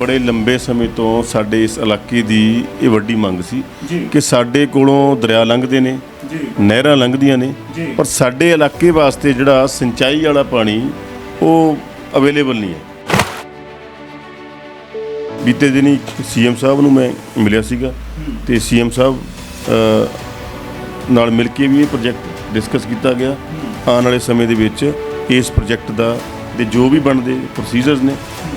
ਬੜੇ ਲੰਬੇ ਸਮੇਂ ਤੋਂ ਸਾਡੇ ਇਸ ਇਲਾਕੇ ਦੀ ਇਹ ਵੱਡੀ ਮੰਗ ਸੀ। ਕਿ ਸਾਡੇ ਕੋਲੋਂ ਦਰਿਆ ਲੰਘਦੇ ਨੇ ਨਹਿਰਾਂ ਲੰਘਦੀਆਂ ਨੇ। ਪਰ ਸਾਡੇ ਇਲਾਕੇ ਵਾਸਤੇ ਜਿਹੜਾ ਸਿੰਚਾਈ ਵਾਲਾ ਪਾਣੀ ਉਹ ਅਵੇਲੇਬਲ ਨਹੀਂ ਹੈ। ਬੀਤੇ ਦਿਨੀ ਸੀਐਮ ਸਾਹਿਬ ਨੂੰ ਮੈਂ ਮਿਲਿਆ ਸੀਗਾ ਤੇ ਸੀਐਮ ਸਾਹਿਬ ਨਾਲ ਮਿਲ ਕੇ ਵੀ ਇਹ ਪ੍ਰੋਜੈਕਟ ਡਿਸਕਸ ਕੀਤਾ ਗਿਆ। ਆਉਣ ਵਾਲੇ ਸਮੇਂ ਦੇ ਵਿੱਚ ਇਸ ਪ੍ਰੋਜੈਕਟ ਦਾ ਦੇ ਜੋ ਵੀ ਬਣਦੇ ਪ੍ਰੋਸੀਜਰਸ ਨੇ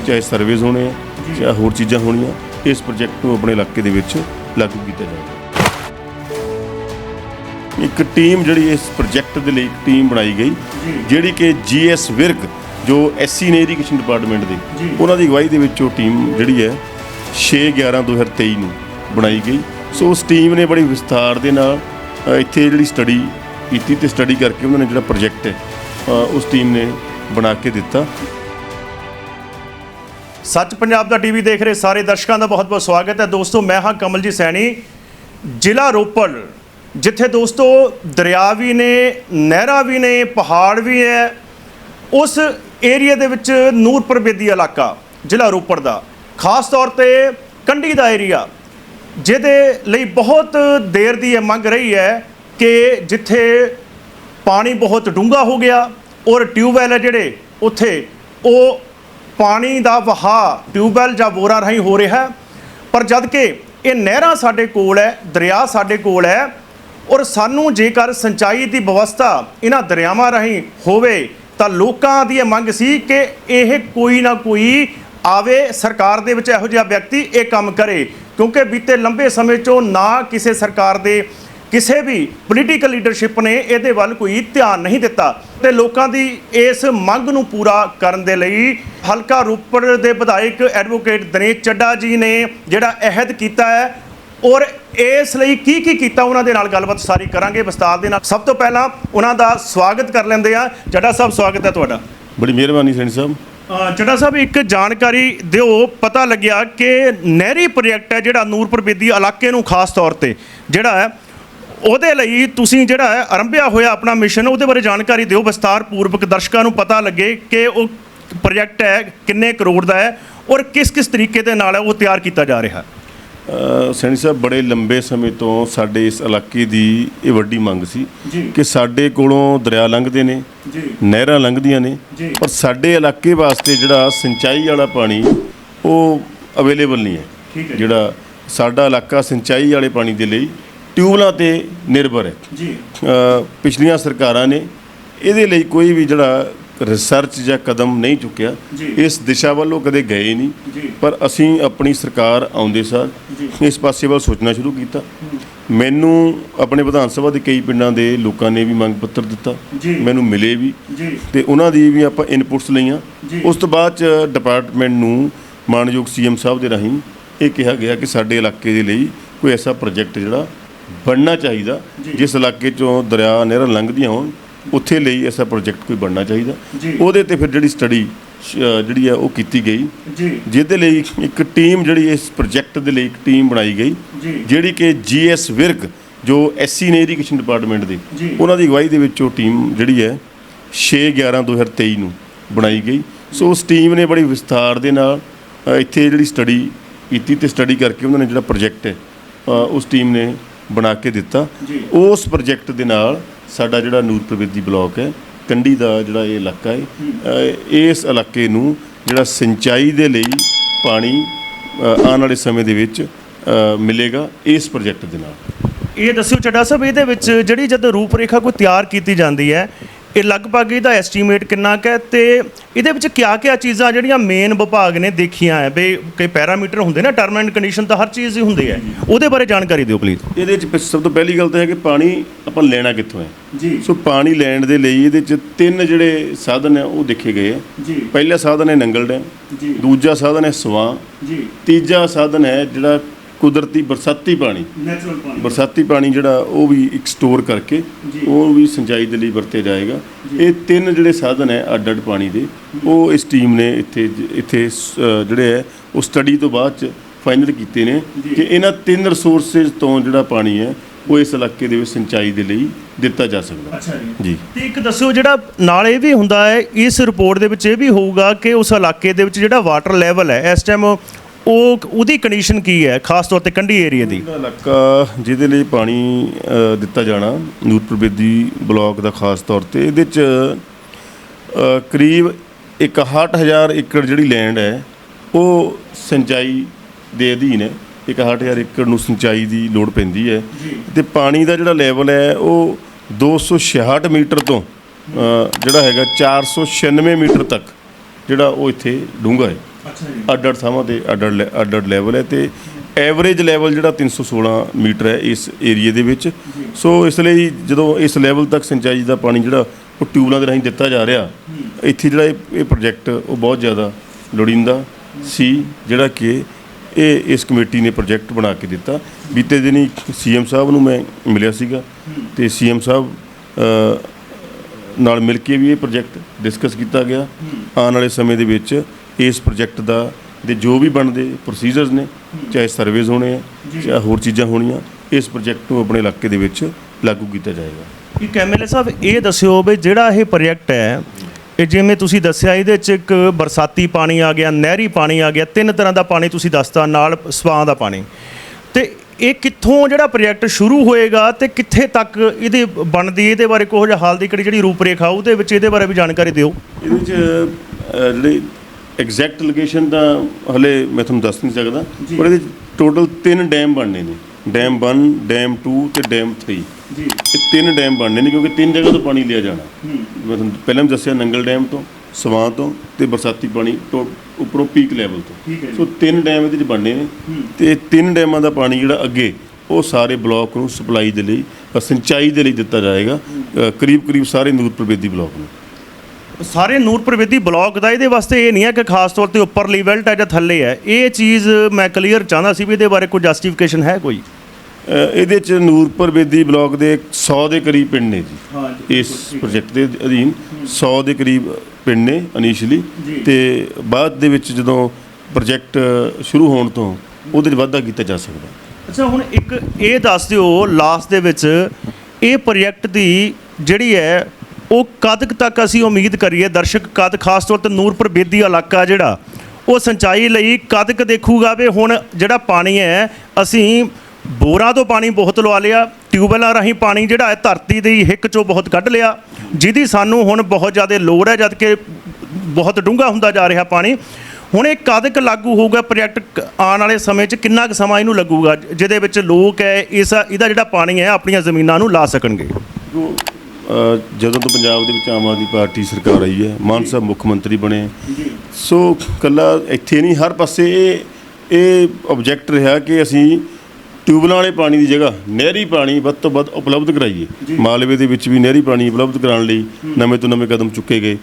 ਚਾਹੇ ਸਰਵੇਜ਼ ਹੋਣੇ ਆ ਚਾਹੇ ਹੋਰ ਚੀਜ਼ਾਂ ਹੋਣੀਆਂ ਇਸ ਪ੍ਰੋਜੈਕਟ ਨੂੰ ਆਪਣੇ ਇਲਾਕੇ ਦੇ ਵਿੱਚ ਲਾਗੂ ਕੀਤਾ ਜਾਵੇ। ਇੱਕ ਟੀਮ ਜਿਹੜੀ ਇਸ ਪ੍ਰੋਜੈਕਟ ਦੇ ਲਈ ਇੱਕ ਟੀਮ ਬਣਾਈ ਗਈ ਜਿਹੜੀ ਕਿ ਜੀਐਸ ਵਿਰਕ ਜੋ ਐਸਸੀ ਨੇ ਇਰੀਗੇਸ਼ਨ ਡਿਪਾਰਟਮੈਂਟ ਦੇ ਜੀ। ਉਹਨਾਂ ਦੀ ਅਗਵਾਈ ਦੇ ਵਿੱਚ ਉਹ ਟੀਮ ਜਿਹੜੀ ਹੈ 6 11 2023 ਨੂੰ ਬਣਾਈ ਗਈ। ਸੋ ਉਸ ਟੀਮ ਨੇ ਬੜੀ ਵਿਸਥਾਰ ਦੇ ਨਾਲ ਇੱਥੇ ਜਿਹੜੀ ਸਟੱਡੀ ਕੀਤੀ ਤੇ ਸਟੱਡੀ ਕਰਕੇ ਉਹਨਾਂ ਨੇ ਜਿਹੜਾ ਪ੍ਰੋਜੈਕਟ ਹੈ ਉਸ ਟੀਮ ਨੇ ਬਣਾ ਕੇ ਦਿੱਤਾ। ਸੱਚ ਪੰਜਾਬ ਦਾ ਟੀਵੀ ਦੇਖ ਰਹੇ ਸਾਰੇ ਦਰਸ਼ਕਾਂ ਦਾ ਬਹੁਤ-ਬਹੁਤ ਸਵਾਗਤ ਹੈ। ਦੋਸਤੋ, ਮੈਂ ਹਾਂ ਕਮਲਜੀਤ ਸੈਣੀ। ਜ਼ਿਲ੍ਹਾ ਰੋਪੜ, ਜਿੱਥੇ ਦੋਸਤੋ ਦਰਿਆ ਵੀ ਨੇ, ਨਹਿਰਾਂ ਵੀ ਨੇ, ਪਹਾੜ ਵੀ ਹੈ, ਉਸ ਏਰੀਆ ਦੇ ਵਿੱਚ ਨੂਰਪੁਰ ਬੇਦੀ ਇਲਾਕਾ, ਜ਼ਿਲ੍ਹਾ ਰੋਪੜ ਦਾ। ਖਾਸ ਤੌਰ ਤੇ ਕੰਢੀ ਦਾ ਏਰੀਆ, ਜਿਹਦੇ ਲਈ ਬਹੁਤ ਦੇਰ ਦੀ ਇਹ ਮੰਗ ਰਹੀ ਹੈ ਕਿ ਜਿੱਥੇ ਪਾਣੀ ਬਹੁਤ ਡੂੰਘਾ ਹੋ ਗਿਆ ਔਰ ਟਿਊਬਵੈਲ ਹੈ ਜਿਹੜੇ, ਉੱਥੇ ਉਹ ਪਾਣੀ ਦਾ ਵਹਾਅ ਟਿਊਬਵੈਲ ਜਾਂ ਬੋਰਾਂ ਰਾਹੀਂ ਹੋ ਰਿਹਾ ਪਰ ਜਦ ਕਿ ਇਹ ਨਹਿਰਾਂ ਸਾਡੇ ਕੋਲ ਹੈ, ਦਰਿਆ ਸਾਡੇ ਕੋਲ ਹੈ ਔਰ ਸਾਨੂੰ ਜੇਕਰ ਸਿੰਚਾਈ ਦੀ ਵਿਵਸਥਾ ਇਹਨਾਂ ਦਰਿਆਵਾਂ ਰਾਹੀਂ ਹੋਵੇ ਤਾਂ ਲੋਕਾਂ ਦੀ ਇਹ ਮੰਗ ਸੀ ਕਿ ਇਹ ਕੋਈ ਨਾ ਕੋਈ ਆਵੇ, ਸਰਕਾਰ ਦੇ ਵਿੱਚ ਇਹੋ ਜਿਹਾ ਵਿਅਕਤੀ ਇਹ ਕੰਮ ਕਰੇ। ਕਿਉਂਕਿ ਬੀਤੇ ਲੰਬੇ ਸਮੇਂ 'ਚੋਂ ਨਾ ਕਿਸੇ ਸਰਕਾਰ ਦੇ ਕਿਸੇ ਵੀ ਪੋਲੀਟੀਕਲ ਲੀਡਰਸ਼ਿਪ ਨੇ ਇਹਦੇ ਵੱਲ ਕੋਈ ਧਿਆਨ ਨਹੀਂ ਦਿੱਤਾ ਤੇ ਲੋਕਾਂ ਦੀ ਇਸ ਮੰਗ ਨੂੰ ਪੂਰਾ ਕਰਨ ਦੇ ਲਈ ਹਲਕਾ ਰੋਪੜ ਦੇ ਵਿਧਾਇਕ ਐਡਵੋਕੇਟ ਦਿਨੇਸ਼ ਚੱਡਾ ਜੀ ਨੇ ਜਿਹੜਾ ਅਹਿਦ ਕੀਤਾ ਹੈ ਔਰ ਇਸ ਲਈ ਕੀ ਕੀ ਕੀਤਾ ਉਹਨਾਂ ਦੇ ਨਾਲ ਗੱਲਬਾਤ ਸਾਰੀ ਕਰਾਂਗੇ ਵਿਸਤਾਰ ਦੇ ਨਾਲ। ਸਭ ਤੋਂ ਪਹਿਲਾਂ ਉਹਨਾਂ ਦਾ ਸਵਾਗਤ ਕਰ ਲੈਂਦੇ ਆ ਚੱਡਾ ਸਾਹਿਬ ਸਵਾਗਤ ਹੈ ਤੁਹਾਡਾ। ਬੜੀ ਮਿਹਰਬਾਨੀ ਸੈਣੀ ਸਾਹਿਬ। ਚੱਡਾ ਸਾਹਿਬ ਇੱਕ ਜਾਣਕਾਰੀ ਦਿਓ। ਪਤਾ ਲੱਗਿਆ ਕਿ ਨਹਿਰੀ ਪ੍ਰੋਜੈਕਟ ਹੈ ਜਿਹੜਾ ਨੂਰਪੁਰ ਬੇਦੀ ਇਲਾਕੇ ਨੂੰ ਖਾਸ ਤੌਰ ਤੇ ਜਿਹੜਾ ਹੈ ਉਹਦੇ ਲਈ ਤੁਸੀਂ ਜਿਹੜਾ ਆਰੰਭਿਆ ਹੋਇਆ ਆਪਣਾ ਮਿਸ਼ਨ ਉਹਦੇ ਬਾਰੇ ਜਾਣਕਾਰੀ ਦਿਓ ਵਿਸਤਾਰ ਪੂਰਵਕ ਦਰਸ਼ਕਾਂ ਨੂੰ ਪਤਾ ਲੱਗੇ ਕਿ ਉਹ ਪ੍ਰੋਜੈਕਟ ਹੈ ਕਿੰਨੇ ਕਰੋੜ ਦਾ ਹੈ ਔਰ ਕਿਸ ਕਿਸ ਤਰੀਕੇ ਦੇ ਨਾਲ ਉਹ ਤਿਆਰ ਕੀਤਾ ਜਾ ਰਿਹਾ ਸੈਣੀ ਸਾਹਿਬ ਬੜੇ ਲੰਬੇ ਸਮੇਂ ਤੋਂ ਸਾਡੇ ਇਸ ਇਲਾਕੇ ਦੀ ਇਹ ਵੱਡੀ ਮੰਗ ਸੀ। ਕਿ ਸਾਡੇ ਕੋਲੋਂ ਦਰਿਆ ਲੰਘਦੇ ਨੇ ਨਹਿਰਾਂ ਲੰਘਦੀਆਂ ਨੇ। ਪਰ ਸਾਡੇ ਇਲਾਕੇ ਵਾਸਤੇ ਜਿਹੜਾ ਸਿੰਚਾਈ ਵਾਲਾ ਪਾਣੀ ਉਹ ਅਵੇਲੇਬਲ ਨਹੀਂ ਹੈ। ਜਿਹੜਾ ਸਾਡਾ ਇਲਾਕਾ ਸਿੰਚਾਈ ਵਾਲੇ ਪਾਣੀ ਦੇ ਲਈ ਟਿਊਬਲਾਂ ਤੇ ਨਿਰਭਰ ਹੈ ਜੀ ਪਿਛਲੀਆਂ ਸਰਕਾਰਾਂ ਨੇ ਇਹਦੇ ਲਈ ਕੋਈ ਵੀ ਜਿਹੜਾ ਰਿਸਰਚ ਜਾਂ ਕਦਮ ਨਹੀਂ ਚੁੱਕਿਆ। ਇਸ ਦਿਸ਼ਾ ਵੱਲੋਂ ਕਦੇ ਗਏ। ਨਹੀਂ ਪਰ ਅਸੀਂ ਆਪਣੀ ਸਰਕਾਰ ਆਉਂਦੇ ਸਾਰ। ਇਸ ਪਾਸੇ ਵੱਲ ਸੋਚਣਾ ਸ਼ੁਰੂ ਕੀਤਾ ਮੈਨੂੰ ਆਪਣੇ ਵਿਧਾਨ ਸਭਾ ਦੇ ਕਈ ਪਿੰਡਾਂ ਦੇ ਲੋਕਾਂ ਨੇ ਵੀ ਮੰਗ ਪੱਤਰ ਦਿੱਤਾ। ਮੈਨੂੰ ਮਿਲੇ ਵੀ ਤੇ ਉਹਨਾਂ ਦੀ ਵੀ ਆਪਾਂ ਇਨਪੁਟਸ ਲਈਆਂ। ਉਸ ਤੋਂ ਬਾਅਦ ਚ ਡਿਪਾਰਟਮੈਂਟ ਨੂੰ ਮਾਨਯੋਗ ਸੀਐਮ ਸਾਹਿਬ ਦੇ ਰਾਹੀਂ ਇਹ ਕਿਹਾ ਗਿਆ ਕਿ ਸਾਡੇ ਇਲਾਕੇ ਦੇ ਲਈ ਕੋਈ ਐਸਾ ਪ੍ਰੋਜੈਕਟ ਜਿਹੜਾ ਬਣਨਾ ਚਾਹੀਦਾ। ਜਿਸ ਇਲਾਕੇ ਚੋਂ ਦਰਿਆ ਨਹਿਰਾਂ ਲੰਘਦੀਆਂ ਹੋਣ ਉੱਥੇ ਲਈ ਐਸਾ ਪ੍ਰੋਜੈਕਟ ਕੋਈ ਬਣਨਾ ਚਾਹੀਦਾ। ਉਹਦੇ ਤੇ ਫਿਰ ਜਿਹੜੀ ਸਟੱਡੀ ਜਿਹੜੀ ਆ ਉਹ ਕੀਤੀ ਗਈ ਜਿਹਦੇ ਲਈ ਇੱਕ ਟੀਮ ਜਿਹੜੀ ਇਸ ਪ੍ਰੋਜੈਕਟ ਦੇ ਲਈ ਇੱਕ ਟੀਮ ਬਣਾਈ ਗਈ। ਜਿਹੜੀ ਕਿ ਜੀਐਸ ਵਿਰਕ ਜੋ ਐਸਸੀ ਨੇ ਇਰੀਗੇਸ਼ਨ ਡਿਪਾਰਟਮੈਂਟ ਦੇ। ਉਹਨਾਂ ਦੀ ਅਗਵਾਈ ਦੇ ਵਿੱਚ ਉਹ ਟੀਮ ਜਿਹੜੀ ਹੈ 6 11 2023 ਨੂੰ ਬਣਾਈ ਗਈ ਸੋ ਉਸ ਟੀਮ ਨੇ ਬੜੀ ਵਿਸਥਾਰ ਦੇ ਨਾਲ ਇੱਥੇ ਜਿਹੜੀ ਸਟੱਡੀ ਕੀਤੀ ਤੇ ਸਟੱਡੀ ਕਰਕੇ ਉਹਨਾਂ ਨੇ ਜਿਹੜਾ ਪ੍ਰੋਜੈਕਟ ਹੈ ਉਸ ਟੀਮ ਨੇ ਬਣਾ ਕੇ ਦਿੱਤਾ। ਉਸ ਪ੍ਰੋਜੈਕਟ ਦੇ ਨਾਲ ਸਾਡਾ ਜਿਹੜਾ ਨੂਰਪੁਰ ਬੇਦੀ ਬਲਾਕ ਹੈ ਕੰਢੀ ਦਾ ਜਿਹੜਾ ਇਹ ਇਲਾਕਾ ਹੈ ਇਸ ਇਲਾਕੇ ਨੂੰ ਜਿਹੜਾ ਸਿੰਚਾਈ ਦੇ ਲਈ ਪਾਣੀ ਆਉਣ ਵਾਲੇ ਸਮੇਂ ਦੇ ਵਿੱਚ ਮਿਲੇਗਾ ਇਸ ਪ੍ਰੋਜੈਕਟ ਦੇ ਨਾਲ। ਇਹ ਦੱਸਿਓ ਚੱਡਾ ਸਾਹਿਬ ਇਹਦੇ ਵਿੱਚ ਜਿਹੜੀ ਜਦ ਰੂਪਰੇਖਾ ਕੋਈ ਤਿਆਰ ਕੀਤੀ ਜਾਂਦੀ ਹੈ ਇਹ ਲਗਭਗ ਇਹਦਾ ਐਸਟੀਮੇਟ ਕਿੰਨਾ ਕੁ ਹੈ ਤੇ ਇਹਦੇ ਵਿੱਚ ਕਿਆ ਕਿਆ ਚੀਜ਼ਾਂ ਜਿਹੜੀਆਂ ਮੇਨ ਵਿਭਾਗ ਨੇ ਦੇਖੀਆਂ ਹੈ? ਬਈ ਕਈ ਪੈਰਾਮੀਟਰ ਹੁੰਦੇ ਨਾ ਟਰਮ ਐਂਡ ਕੰਡੀਸ਼ਨ ਤਾਂ ਹਰ ਚੀਜ਼ ਹੀ ਹੁੰਦੀ ਹੈ। ਉਹਦੇ ਬਾਰੇ ਜਾਣਕਾਰੀ ਦਿਓ ਪਲੀਜ਼ ਇਹਦੇ ਵਿੱਚ ਪ- ਸਭ ਤੋਂ ਪਹਿਲੀ ਗੱਲ ਤਾਂ ਹੈ ਕਿ ਪਾਣੀ ਆਪਾਂ ਲੈਣਾ ਕਿੱਥੋਂ ਹੈ? ਜੀ। ਸੋ ਪਾਣੀ ਲੈਣ ਦੇ ਲਈ ਇਹਦੇ ਵਿੱਚ ਤਿੰਨ ਜਿਹੜੇ ਸਾਧਨ ਹੈ ਉਹ ਦੇਖੇ ਗਏ ਹੈ। ਜੀ। ਪਹਿਲਾ ਸਾਧਨ ਹੈ ਨੰਗਲ ਡੈਮ। ਜੀ। ਦੂਜਾ ਸਾਧਨ ਹੈ ਸਵਾਂ। ਜੀ। ਤੀਜਾ ਸਾਧਨ ਹੈ ਜਿਹੜਾ ਕੁਦਰਤੀ ਬਰਸਾਤੀ ਪਾਣੀ ਨੈਚੁਰਲ ਪਾਣੀ। ਬਰਸਾਤੀ ਪਾਣੀ ਜਿਹੜਾ ਉਹ ਵੀ ਇੱਕ ਸਟੋਰ ਕਰਕੇ। ਉਹ ਵੀ ਸਿੰਚਾਈ ਦੇ ਲਈ ਵਰਤਿਆ ਜਾਏਗਾ। ਇਹ ਤਿੰਨ ਜਿਹੜੇ ਸਾਧਨ ਹੈ ਅੱਡ ਅੱਡ ਪਾਣੀ ਦੇ ਉਹ ਇਸ ਟੀਮ ਨੇ ਇੱਥੇ ਇੱਥੇ ਜਿਹੜੇ ਹੈ ਉਹ ਸਟੱਡੀ ਤੋਂ ਬਾਅਦ ਚ ਫਾਈਨਲ ਕੀਤੇ ਨੇ। ਕਿ ਇਹਨਾਂ ਤਿੰਨ ਰਿਸੋਰਸਸ ਤੋਂ ਜਿਹੜਾ ਪਾਣੀ ਹੈ ਉਹ ਇਸ ਇਲਾਕੇ ਦੇ ਵਿੱਚ ਸਿੰਚਾਈ ਦੇ ਲਈ ਦਿੱਤਾ ਜਾ ਸਕਦਾ। ਅੱਛਾ ਜੀ। ਤੇ ਇੱਕ ਦੱਸਿਓ ਜਿਹੜਾ ਨਾਲ ਇਹ ਵੀ ਹੁੰਦਾ ਹੈ ਇਸ ਰਿਪੋਰਟ ਦੇ ਵਿੱਚ ਇਹ ਵੀ ਹੋਊਗਾ ਕਿ ਉਸ ਇਲਾਕੇ ਦੇ ਵਿੱਚ ਜਿਹੜਾ ਵਾਟਰ ਲੈਵਲ ਹੈ ਇਸ ਟਾਈਮ ਉਹ ਉਹਦੀ ਕੰਡੀਸ਼ਨ ਕੀ ਹੈ ਖਾਸ ਤੌਰ ਤੇ ਕੰਢੀ ਏਰੀਆ ਦੀ? ਇਲਾਕਾ ਜਿਹਦੇ ਲਈ ਪਾਣੀ ਅ, ਦਿੱਤਾ ਜਾਣਾ ਨੂਰਪੁਰ ਬੇਦੀ ਬਲਾਕ ਦਾ ਖਾਸ ਤੌਰ ਤੇ। ਇਹਦੇ ਚ ਅ, ਕਰੀਬ 61000 ਏਕੜ ਜਿਹੜੀ ਲੈਂਡ ਹੈ ਉਹ ਸਿੰਚਾਈ ਦੇ ਅਧੀਨ ਹੈ। 61000 ਏਕੜ ਨੂੰ ਸਿੰਚਾਈ ਦੀ ਲੋੜ ਪੈਂਦੀ ਹੈ। ਤੇ ਪਾਣੀ ਦਾ ਜਿਹੜਾ ਲੈਵਲ ਹੈ ਉਹ 266 ਮੀਟਰ ਤੋਂ ਅ, ਜਿਹੜਾ ਹੈਗਾ 496 ਮੀਟਰ ਤੱਕ ਜਿਹੜਾ ਉਹ ਇੱਥੇ ਡੂੰਘਾ ਹੈ। ਅੱਡ ਅੱਡ ਥਾਵਾਂ ਤੇ ਅੱਡ ਅੱਡ ਲੈ- ਅੱਡ ਅੱਡ ਲੈਵਲ ਹੈ ਤੇ ਐਵਰੇਜ ਲੈਵਲ ਜਿਹੜਾ 316 ਮੀਟਰ ਹੈ ਇਸ ਏਰੀਏ ਦੇ ਵਿੱਚ। ਸੋ ਇਸ ਲਈ ਜਦੋਂ ਇਸ ਲੈਵਲ ਤੱਕ ਸਿੰਚਾਈ ਦਾ ਪਾਣੀ ਜਿਹੜਾ ਉਹ ਟਿਊਬਲਾਂ ਦੇ ਰਾਹੀਂ ਦਿੱਤਾ ਜਾ ਰਿਹਾ, ਇੱਥੇ ਜਿਹੜਾ ਇਹ- ਪ੍ਰੋਜੈਕਟ ਉਹ ਬਹੁਤ ਜ਼ਿਆਦਾ ਲੋੜੀਂਦਾ ਸੀ, ਜਿਹੜਾ ਕਿ ਇਹ ਇਸ ਕਮੇਟੀ ਨੇ ਪ੍ਰੋਜੈਕਟ ਬਣਾ ਕੇ ਦਿੱਤਾ। ਬੀਤੇ ਦਿਨੀ ਸੀਐਮ ਸਾਹਿਬ ਨੂੰ ਮੈਂ ਮਿਲਿਆ ਸੀਗਾ ਤੇ ਸੀਐਮ ਸਾਹਿਬ ਨਾਲ ਮਿਲ ਕੇ ਵੀ ਇਹ ਪ੍ਰੋਜੈਕਟ ਡਿਸਕਸ ਕੀਤਾ ਗਿਆ। ਆਉਣ ਵਾਲੇ ਸਮੇਂ ਦੇ ਵਿੱਚ ਇਸ ਪ੍ਰੋਜੈਕਟ ਦਾ ਦੇ ਜੋ ਵੀ ਬਣਦੇ ਪ੍ਰੋਸੀਜਰਸ ਨੇ ਚਾਹੇ ਸਰਵੇਜ਼ ਹੋਣੇ ਆ ਚਾਹੇ ਹੋਰ ਚੀਜ਼ਾਂ ਹੋਣੀਆਂ ਇਸ ਪ੍ਰੋਜੈਕਟ ਨੂੰ ਆਪਣੇ ਇਲਾਕੇ ਦੇ ਵਿੱਚ ਲਾਗੂ ਕੀਤਾ ਜਾਏਗਾ। ਇੱਕ ਐਮਐਲਏ ਸਾਹਿਬ ਇਹ ਦੱਸਿਓ ਵੀ ਜਿਹੜਾ ਇਹ ਪ੍ਰੋਜੈਕਟ ਹੈ ਇਹ ਜਿਵੇਂ ਤੁਸੀਂ ਦੱਸਿਆ ਇਹਦੇ ਚ ਇੱਕ ਬਰਸਾਤੀ ਪਾਣੀ ਆ ਗਿਆ ਨਹਿਰੀ ਪਾਣੀ ਆ ਗਿਆ ਤਿੰਨ ਤਰ੍ਹਾਂ ਦਾ ਪਾਣੀ ਤੁਸੀਂ ਦੱਸਤਾ ਨਾਲ ਸਵਾਂ ਦਾ ਪਾਣੀ। ਤੇ ਇਹ ਕਿੱਥੋਂ ਜਿਹੜਾ ਪ੍ਰੋਜੈਕਟ ਸ਼ੁਰੂ ਹੋਏਗਾ ਤੇ ਕਿੱਥੇ ਤੱਕ ਇਹਦੇ ਬਣਦੀ ਇਹਦੇ ਬਾਰੇ ਕੋਹ ਜਿਹਾ ਹਾਲ ਦੀ ਕਿਹੜੀ ਜਿਹੜੀ ਰੂਪਰੇਖਾ ਉਹਦੇ ਵਿੱਚ ਇਹਦੇ ਬਾਰੇ ਵੀ ਜਾਣਕਾਰੀ ਦਿਓ। ਇਹਦੇ ਚ ਅ, ਜਿਹੜੀ ਐਗਜ਼ੈਕਟ ਲੋਕੇਸ਼ਨ ਤਾਂ ਹਲੇ ਮੈਂ ਤੁਹਾਨੂੰ ਦੱਸ ਨਹੀਂ ਸਕਦਾ ਪਰ ਇਹਦੇ ਟੋਟਲ ਤਿੰਨ ਡੈਮ ਬਣਨੇ ਨੇ। ਡੈਮ 1 ਡੈਮ 2 ਤੇ ਡੈਮ 3 ਜੀ। ਇਹ ਤਿੰਨ ਡੈਮ ਬਣਨੇ ਨੇ ਕਿਉਂਕਿ ਤਿੰਨ ਜਗ੍ਹਾ ਤੋਂ ਪਾਣੀ ਲਿਆ ਜਾਣਾ। ਮੈਂ ਤੁਹਾਨੂੰ ਪਹਿਲਾਂ ਵੀ ਦੱਸਿਆ ਨੰਗਲ ਡੈਮ ਤੋਂ ਸਵਾਂ ਤੋਂ ਤੇ ਬਰਸਾਤੀ ਪਾਣੀ ਤੋਂ ਉੱਪਰੋਂ ਪੀਕ ਲੈਵਲ ਤੋਂ। ਸੋ ਤਿੰਨ ਡੈਮ ਇਹਦੇ ਚ ਬਣਨੇ ਨੇ ਤੇ ਤਿੰਨ ਡੈਮਾਂ ਦਾ ਪਾਣੀ ਜਿਹੜਾ ਅੱਗੇ ਉਹ ਸਾਰੇ ਬਲਾਕ ਨੂੰ ਸਪਲਾਈ ਦੇ ਲਈ ਸਿੰਚਾਈ ਦੇ ਲਈ ਦਿੱਤਾ ਜਾਏਗਾ। ਕਰੀਬ ਕਰੀਬ ਸਾਰੇ ਨੂਰਪੁਰ ਬੇਦੀ ਬਲਾਕ ਨੂੰ। ਸਾਰੇ ਨੂਰਪੁਰ ਬੇਦੀ ਬਲਾਕ ਦਾ ਇਹਦੇ ਵਾਸਤੇ ਇਹ ਨਹੀਂ ਹੈ ਕਿ ਖਾਸ ਤੌਰ ਤੇ ਉੱਪਰ ਲੈਵਲ ਹੈ ਜਾਂ ਥੱਲੇ ਹੈ। ਇਹ ਚੀਜ਼ ਮੈਂ ਕਲੀਅਰ ਚਾਹੁੰਦਾ ਸੀ ਵੀ ਇਹਦੇ ਬਾਰੇ ਕੋਈ ਜਸਟੀਫਿਕੇਸ਼ਨ ਹੈ ਕੋਈ? ਇਹਦੇ ਚ ਨੂਰਪੁਰ ਬੇਦੀ ਬਲਾਕ ਦੇ 100 ਦੇ ਕਰੀਬ ਪਿੰਡ ਨੇ ਜੀ। ਇਸ ਪ੍ਰੋਜੈਕਟ ਦੇ ਅਧੀਨ 100 ਦੇ ਕਰੀਬ ਪਿੰਡ ਨੇ ਇਨੀਸ਼ੀਅਲੀ ਜੀ। ਤੇ ਬਾਅਦ ਦੇ ਵਿੱਚ ਜਦੋਂ ਪ੍ਰੋਜੈਕਟ ਸ਼ੁਰੂ ਹੋਣ ਤੋਂ ਉਹਦੇ 'ਚ ਵਾਧਾ ਕੀਤਾ ਜਾ ਸਕਦਾ ਅੱਛਾ ਹੁਣ ਇੱਕ ਇਹ ਦੱਸ ਦਿਓ ਲਾਸਟ ਦੇ ਵਿੱਚ ਇਹ ਪ੍ਰੋਜੈਕਟ ਦੀ ਜਿਹੜੀ ਹੈ ਉਹ ਕਦ ਤੱਕ ਅਸੀਂ ਉਮੀਦ ਕਰੀਏ, ਦਰਸ਼ਕ ਕਦ ਖਾਸ ਤੌਰ ਤੇ ਨੂਰਪੁਰ ਬੇਦੀ ਇਲਾਕਾ ਜਿਹੜਾ, ਉਹ ਸਿੰਚਾਈ ਲਈ ਕਦ ਕੁ ਦੇਖੂਗਾ ਵੀ ਹੁਣ ਜਿਹੜਾ ਪਾਣੀ ਹੈ, ਅਸੀਂ ਬੋਰਾਂ ਤੋਂ ਪਾਣੀ ਬਹੁਤ ਲਵਾ ਲਿਆ, ਟਿਊਬਵੈੱਲਾਂ ਰਾਹੀਂ ਪਾਣੀ ਜਿਹੜਾ ਹੈ, ਧਰਤੀ ਦੀ ਹਿੱਕ ਚੋਂ ਬਹੁਤ ਕੱਢ ਲਿਆ, ਜਿਹਦੀ ਸਾਨੂੰ ਹੁਣ ਬਹੁਤ ਜ਼ਿਆਦਾ ਲੋੜ ਹੈ, ਜਦ ਕਿ ਬਹੁਤ ਡੂੰਘਾ ਹੁੰਦਾ ਜਾ ਰਿਹਾ ਪਾਣੀ। ਹੁਣ ਇਹ ਕਦ ਕੁ ਲਾਗੂ ਹੋਊਗਾ, ਪ੍ਰੋਜੈਕਟ ਆਉਣ ਵਾਲੇ ਸਮੇਂ 'ਚ ਕਿੰਨਾ ਕੁ ਸਮਾਂ ਇਹਨੂੰ ਲੱਗੂਗਾ, ਜਿਹਦੇ ਵਿੱਚ ਲੋਕ ਹੈ, ਇਸ, ਇਹਦਾ ਜਿਹੜਾ ਪਾਣੀ ਹੈ, ਆਪਣੀਆਂ ਜ਼ਮੀਨਾਂ ਨੂੰ ਲਾ ਸਕਣਗੇ। ਜਦੋਂ ਤੋਂ ਪੰਜਾਬ ਦੇ ਵਿੱਚ ਆਮ ਆਦਮੀ ਪਾਰਟੀ ਸਰਕਾਰ ਆਈ ਹੈ ਮਾਨ ਸਾਹਿਬ ਮੁੱਖ ਮੰਤਰੀ ਬਣੇ। ਸੋ ਕੱਲਾ ਇੱਥੇ ਨਹੀਂ ਹਰ ਪਾਸੇ ਇਹ ਇਹ ਆਬਜੈਕਟ ਰਿਹਾ ਕਿ ਅਸੀਂ ਟਿਊਬਲਾਂ ਵਾਲੇ ਪਾਣੀ ਦੀ ਜਗ੍ਹਾ ਨਹਿਰੀ ਪਾਣੀ ਵੱਧ ਤੋਂ ਵੱਧ ਉਪਲਬਧ ਕਰਾਈਏ। ਮਾਲਵੇ ਦੇ ਵਿੱਚ ਵੀ ਨਹਿਰੀ ਪਾਣੀ ਉਪਲਬਧ ਕਰਾਉਣ ਲਈ ਨਵੇਂ ਤੋਂ ਨਵੇਂ ਕਦਮ ਚੁੱਕੇ ਗਏ।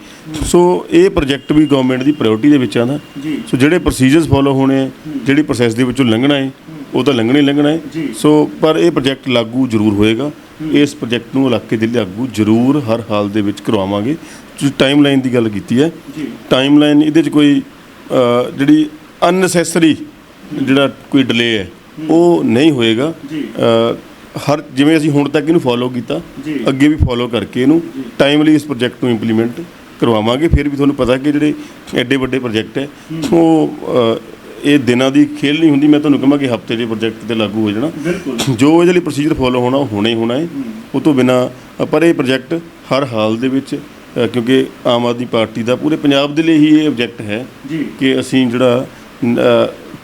ਸੋ ਇਹ ਪ੍ਰੋਜੈਕਟ ਵੀ ਗਵਰਨਮੈਂਟ ਦੀ ਪ੍ਰਾਇੋਰਟੀ ਦੇ ਵਿੱਚ ਆਉਂਦਾ। ਸੋ ਜਿਹੜੇ ਪ੍ਰੋਸੀਜਰਸ ਫੋਲੋ ਹੋਣੇ ਜਿਹੜੀ ਪ੍ਰੋਸੈਸ ਦੇ ਵਿੱਚੋਂ ਲੰਘਣਾ ਹੈ। ਉਹ ਤਾਂ ਲੰਘਣਾ ਲੰਘਣਾ ਹੈ। ਸੋ ਪਰ ਇਹ ਪ੍ਰੋਜੈਕਟ ਲਾਗੂ ਜ਼ਰੂਰ ਹੋਏਗਾ। ਇਸ ਪ੍ਰੋਜੈਕਟ ਨੂੰ ਇਲਾਕੇ ਦੇ ਲਾਗੂ ਜ਼ਰੂਰ ਹਰ ਹਾਲ ਦੇ ਵਿੱਚ ਕਰਵਾਵਾਂਗੇ। ਤੁਸੀਂ ਟਾਈਮਲਾਈਨ ਦੀ ਗੱਲ ਕੀਤੀ ਹੈ। ਜੀ। ਟਾਈਮਲਾਈਨ ਇਹਦੇ 'ਚ ਕੋਈ ਜਿਹੜੀ ਅਨਨੈਸੈਸਰੀ ਜਿਹੜਾ ਕੋਈ ਡਿਲੇ ਹੈ ਉਹ ਨਹੀਂ ਹੋਏਗਾ। ਹਰ ਜਿਵੇਂ ਅਸੀਂ ਹੁਣ ਤੱਕ ਇਹਨੂੰ ਫੋਲੋ ਕੀਤਾ। ਅੱਗੇ ਵੀ ਫੋਲੋ ਕਰਕੇ ਇਹਨੂੰ ਟਾਈਮਲੀ ਇਸ ਪ੍ਰੋਜੈਕਟ ਨੂੰ ਇੰਪਲੀਮੈਂਟ ਕਰਵਾਵਾਂਗੇ। ਫਿਰ ਵੀ ਤੁਹਾਨੂੰ ਪਤਾ ਕਿ ਜਿਹੜੇ ਐਡੇ ਵੱਡੇ ਪ੍ਰੋਜੈਕਟ ਹੈ ਉਹ ਇਹ ਦਿਨਾਂ ਦੀ ਖੇਲ ਨਹੀਂ ਹੁੰਦੀ ਮੈਂ ਤੁਹਾਨੂੰ ਕਹਾਂ ਕਿ ਹਫ਼ਤੇ ਦੇ ਪ੍ਰੋਜੈਕਟ ਤੇ ਲਾਗੂ ਹੋ ਜਾਣਾ। ਜੋ ਇਹਦੇ ਲਈ ਪ੍ਰੋਸੀਜਰ ਫੋਲੋ ਹੋਣਾ ਉਹ ਹੋਣਾ ਹੀ ਹੋਣਾ ਹੈ। ਉਹ ਤੋਂ ਬਿਨਾ ਪਰ ਇਹ ਪ੍ਰੋਜੈਕਟ ਹਰ ਹਾਲ ਦੇ ਵਿੱਚ ਕਿਉਂਕਿ ਆਮ ਆਦਮੀ ਪਾਰਟੀ ਦਾ ਪੂਰੇ ਪੰਜਾਬ ਦੇ ਲਈ ਹੀ ਇਹ ਆਬਜੈਕਟ ਹੈ। ਕਿ ਅਸੀਂ ਜਿਹੜਾ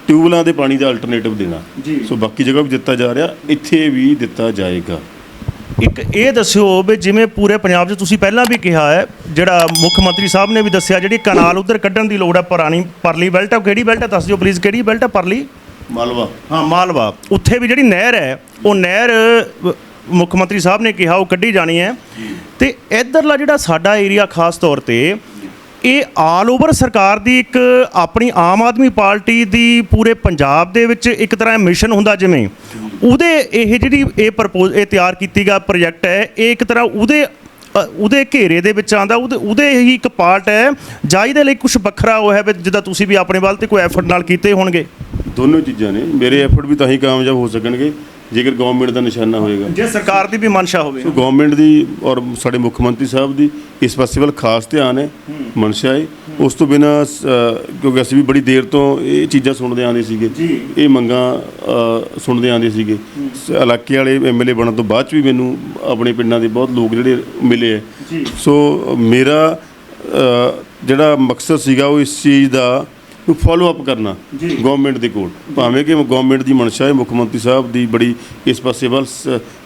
ਟਿਊਬਲਾਂ ਦੇ ਪਾਣੀ ਦਾ ਅਲਟਰਨੇਟਿਵ ਦੇਣਾ। ਸੋ ਬਾਕੀ ਜਗ੍ਹਾ ਵੀ ਦਿੱਤਾ ਜਾ ਰਿਹਾ ਇੱਥੇ ਵੀ ਦਿੱਤਾ ਜਾਏਗਾ। ਇੱਕ ਇਹ ਦੱਸਿਓ ਵੀ ਜਿਵੇਂ ਪੂਰੇ ਪੰਜਾਬ 'ਚ ਤੁਸੀਂ ਪਹਿਲਾਂ ਵੀ ਕਿਹਾ ਹੈ ਜਿਹੜਾ ਮੁੱਖ ਮੰਤਰੀ ਸਾਹਿਬ ਨੇ ਵੀ ਦੱਸਿਆ ਜਿਹੜੀ ਕਨਾਲ ਉਧਰ ਕੱਢਣ ਦੀ ਲੋੜ ਹੈ ਪੁਰਾਣੀ ਪਰਲੀ ਬੈਲਟ ਹੈ ਉਹ ਕਿਹੜੀ ਬੈਲਟ ਹੈ ਦੱਸ ਦਿਓ ਪਲੀਜ਼ ਕਿਹੜੀ ਬੈਲਟ ਹੈ ਪਰਲੀ? ਮਾਲਵਾ। ਹਾਂ ਮਾਲਵਾ। ਉੱਥੇ ਵੀ ਜਿਹੜੀ ਨਹਿਰ ਹੈ ਉਹ ਨਹਿਰ ਮੁੱਖ ਮੰਤਰੀ ਸਾਹਿਬ ਨੇ ਕਿਹਾ ਉਹ ਕੱਢੀ ਜਾਣੀ ਹੈ। ਤੇ ਇਧਰਲਾ ਜਿਹੜਾ ਸਾਡਾ ਏਰੀਆ ਖਾਸ ਤੌਰ ਤੇ ਇਹ ਆਲ ਓਵਰ ਸਰਕਾਰ ਦੀ ਇੱਕ ਆਪਣੀ ਆਮ ਆਦਮੀ ਪਾਰਟੀ ਦੀ ਪੂਰੇ ਪੰਜਾਬ ਦੇ ਵਿੱਚ ਇੱਕ ਤਰ੍ਹਾਂ ਮਿਸ਼ਨ ਹੁੰਦਾ ਜਿਵੇਂ ਉਹਦੇ ਇਹ ਜਿਹੜੀ ਇਹ ਪ੍ਰਪੋਜ਼ ਇਹ ਤਿਆਰ ਕੀਤੀ ਗਿਆ ਪ੍ਰੋਜੈਕਟ ਹੈ, ਇਹ ਇੱਕ ਤਰ੍ਹਾਂ ਉਹਦੇ ਉਹਦੇ ਘੇਰੇ ਦੇ ਵਿੱਚ ਆਂਦਾ ਉਹਦੇ ਉਹਦੇ ਹੀ ਇੱਕ ਪਾਰਟ ਹੈ, ਜਾਂ ਇਹਦੇ ਲਈ ਕੁਝ ਵੱਖਰਾ ਉਹ ਹੈ ਵੀ ਜਿੱਦਾਂ ਤੁਸੀਂ ਵੀ ਆਪਣੇ ਵੱਲ ਤੇ ਕੋਈ ਐਫਰਟ ਨਾਲ ਕੀਤੇ ਹੋਣਗੇ? ਦੋਨੋਂ ਚੀਜ਼ਾਂ ਨੇ। ਮੇਰੇ ਐਫਰਟ ਵੀ ਤਾਂ ਹੀ ਕਾਮਯਾਬ ਹੋ ਸਕਣਗੇ। ਜੇਕਰ ਗਵਰਨਮੈਂਟ ਦਾ ਨਿਸ਼ਾਨਾ ਹੋਏਗਾ। ਜੇ ਸਰਕਾਰ ਦੀ ਵੀ ਮਨਸ਼ਾ ਹੋਵੇ। ਗਵਰਨਮੈਂਟ ਦੀ ਔਰ ਸਾਡੇ ਮੁੱਖ ਮੰਤਰੀ ਸਾਹਿਬ ਦੀ ਇਸ ਪਾਸੇ ਵੱਲ ਖਾਸ ਧਿਆਨ ਹੈ ਮਨਸ਼ਾ ਹੈ। ਉਸ ਤੋਂ ਬਿਨਾ ਕਿਉਂਕਿ ਅਸੀਂ ਵੀ ਬੜੀ ਦੇਰ ਤੋਂ ਇਹ ਚੀਜ਼ਾਂ ਸੁਣਦੇ ਆਉਂਦੇ ਸੀਗੇ। ਇਹ ਮੰਗਾਂ ਸੁਣਦੇ ਆਉਂਦੇ ਸੀਗੇ। ਇਲਾਕੇ ਵਾਲੇ ਐਮਐਲਏ ਬਣਨ ਤੋਂ ਬਾਅਦ ਚ ਵੀ ਮੈਨੂੰ ਆਪਣੇ ਪਿੰਡਾਂ ਦੇ ਬਹੁਤ ਲੋਕ ਜਿਹੜੇ ਮਿਲੇ। ਸੋ ਮੇਰਾ ਜਿਹੜਾ ਮਕਸਦ ਸੀਗਾ ਉਹ ਇਸ ਚੀਜ਼ ਦਾ ਫੋਲੋ ਅਪ ਕਰਨਾ। ਗਵਰਨਮੈਂਟ ਦੇ ਕੋਲ। ਭਾਵੇਂ ਕਿ ਗਵਰਨਮੈਂਟ ਦੀ ਮਨਸ਼ਾ ਹੈ ਮੁੱਖ ਮੰਤਰੀ ਸਾਹਿਬ ਦੀ ਬੜੀ ਇਸ ਪਾਸੇ ਵੱਲ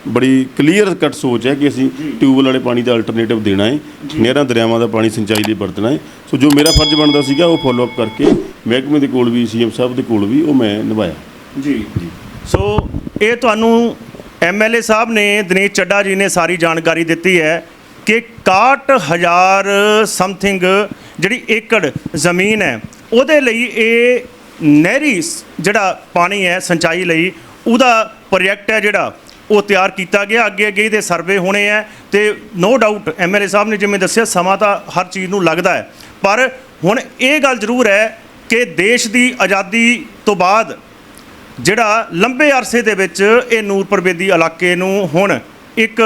ਬੜੀ ਕਲੀਅਰ ਕੱਟ ਸੋਚ ਹੈ ਕਿ ਅਸੀਂ ਟਿਊਬਵੈੱਲ ਵਾਲੇ ਪਾਣੀ ਦਾ ਅਲਟਰਨੇਟਿਵ ਦੇਣਾ ਹੈ ਨਹਿਰਾਂ ਦਰਿਆਵਾਂ ਦਾ ਪਾਣੀ ਸਿੰਚਾਈ ਲਈ ਵਰਤਣਾ ਹੈ। ਸੋ ਜੋ ਮੇਰਾ ਫਰਜ਼ ਬਣਦਾ ਸੀਗਾ ਉਹ ਫੋਲੋ ਅਪ ਕਰਕੇ ਮਹਿਕਮੇ ਦੇ ਕੋਲ ਵੀ ਸੀਐਮ ਸਾਹਿਬ ਦੇ ਕੋਲ ਵੀ ਉਹ ਮੈਂ ਨਿਭਾਇਆ। ਜੀ। ਸੋ ਇਹ ਤੁਹਾਨੂੰ ਐਮਐਲਏ ਸਾਹਿਬ ਨੇ ਦਿਨੇਸ਼ ਚੱਡਾ ਜੀ ਨੇ ਸਾਰੀ ਜਾਣਕਾਰੀ ਦਿੱਤੀ ਹੈ ਕਿ 61000 ਸਮਥਿੰਗ ਜਿਹੜੀ ਏਕੜ ਜ਼ਮੀਨ ਹੈ ਉਹਦੇ ਲਈ ਇਹ ਨਹਿਰੀ ਸ- ਜਿਹੜਾ ਪਾਣੀ ਹੈ ਸਿੰਚਾਈ ਲਈ ਉਹਦਾ ਪ੍ਰੋਜੈਕਟ ਹੈ ਜਿਹੜਾ, ਉਹ ਤਿਆਰ ਕੀਤਾ ਗਿਆ। ਅੱਗੇ ਅੱਗੇ ਇਹਦੇ ਸਰਵੇ ਹੋਣੇ ਹੈ ਤੇ ਨੋ ਡਾਊਟ ਐਮਐਲਏ ਸਾਹਿਬ ਨੇ ਜਿਵੇਂ ਦੱਸਿਆ, ਸਮਾਂ ਤਾਂ ਹਰ ਚੀਜ਼ ਨੂੰ ਲੱਗਦਾ ਹੈ। ਪਰ ਹੁਣ ਇਹ ਗੱਲ ਜ਼ਰੂਰ ਹੈ ਕਿ ਦੇਸ਼ ਦੀ ਆਜ਼ਾਦੀ ਤੋਂ ਬਾਅਦ ਜਿਹੜਾ ਲੰਬੇ ਅਰਸੇ ਦੇ ਵਿੱਚ ਇਹ ਨੂਰਪੁਰ ਬੇਦੀ ਇਲਾਕੇ ਨੂੰ ਹੁਣ ਇੱਕ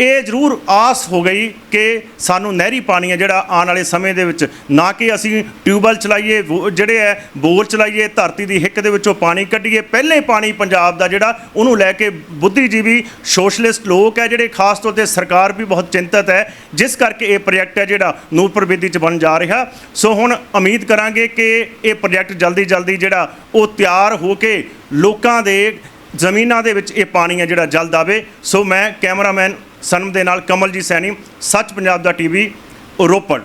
ਇਹ ਜ਼ਰੂਰ ਆਸ ਹੋ ਗਈ ਕਿ ਸਾਨੂੰ ਨਹਿਰੀ ਪਾਣੀ ਹੈ ਜਿਹੜਾ ਆਉਣ ਵਾਲੇ ਸਮੇਂ ਦੇ ਵਿੱਚ, ਨਾ ਕਿ ਅਸੀਂ ਟਿਊਬਵੈਲ ਚਲਾਈਏ, ਵੋ- ਜਿਹੜੇ ਹੈ ਬੋਰ ਚਲਾਈਏ, ਧਰਤੀ ਦੀ ਹਿੱਕ ਦੇ ਵਿੱਚੋਂ ਪਾਣੀ ਕੱਢੀਏ। ਪਹਿਲੇ ਪਾਣੀ ਪੰਜਾਬ ਦਾ ਜਿਹੜਾ, ਉਹਨੂੰ ਲੈ ਕੇ ਬੁੱਧੀਜੀਵੀ ਸੋਸ਼ਲਿਸਟ ਲੋਕ ਹੈ ਜਿਹੜੇ ਖਾਸ ਤੌਰ ਤੇ ਸਰਕਾਰ ਵੀ ਬਹੁਤ ਚਿੰਤਤ ਹੈ, ਜਿਸ ਕਰਕੇ ਇਹ ਪ੍ਰੋਜੈਕਟ ਹੈ ਜਿਹੜਾ ਨੂਰਪੁਰ ਬੇਦੀ ਚ ਬਣ ਜਾ ਰਿਹਾ। ਸੋ ਹੁਣ ਉਮੀਦ ਕਰਾਂਗੇ ਕਿ ਇਹ ਪ੍ਰੋਜੈਕਟ ਜਲਦੀ ਜਲਦੀ ਜਿਹੜਾ ਉਹ ਤਿਆਰ ਹੋ ਕੇ ਲੋਕਾਂ ਦੇ ਜ਼ਮੀਨਾਂ ਦੇ ਵਿੱਚ ਇਹ ਪਾਣੀ ਹੈ ਜਿਹੜਾ ਜਲਦ ਆਵੇ ਸੋ ਮੈਂ ਕੈਮਰਾਮੈਨ ਸਨਮ ਦੇ ਨਾਲ ਕਮਲਜੀਤ ਸੈਣੀ ਸੱਚ ਪੰਜਾਬ ਦਾ ਟੀਵੀ ਰੋਪੜ।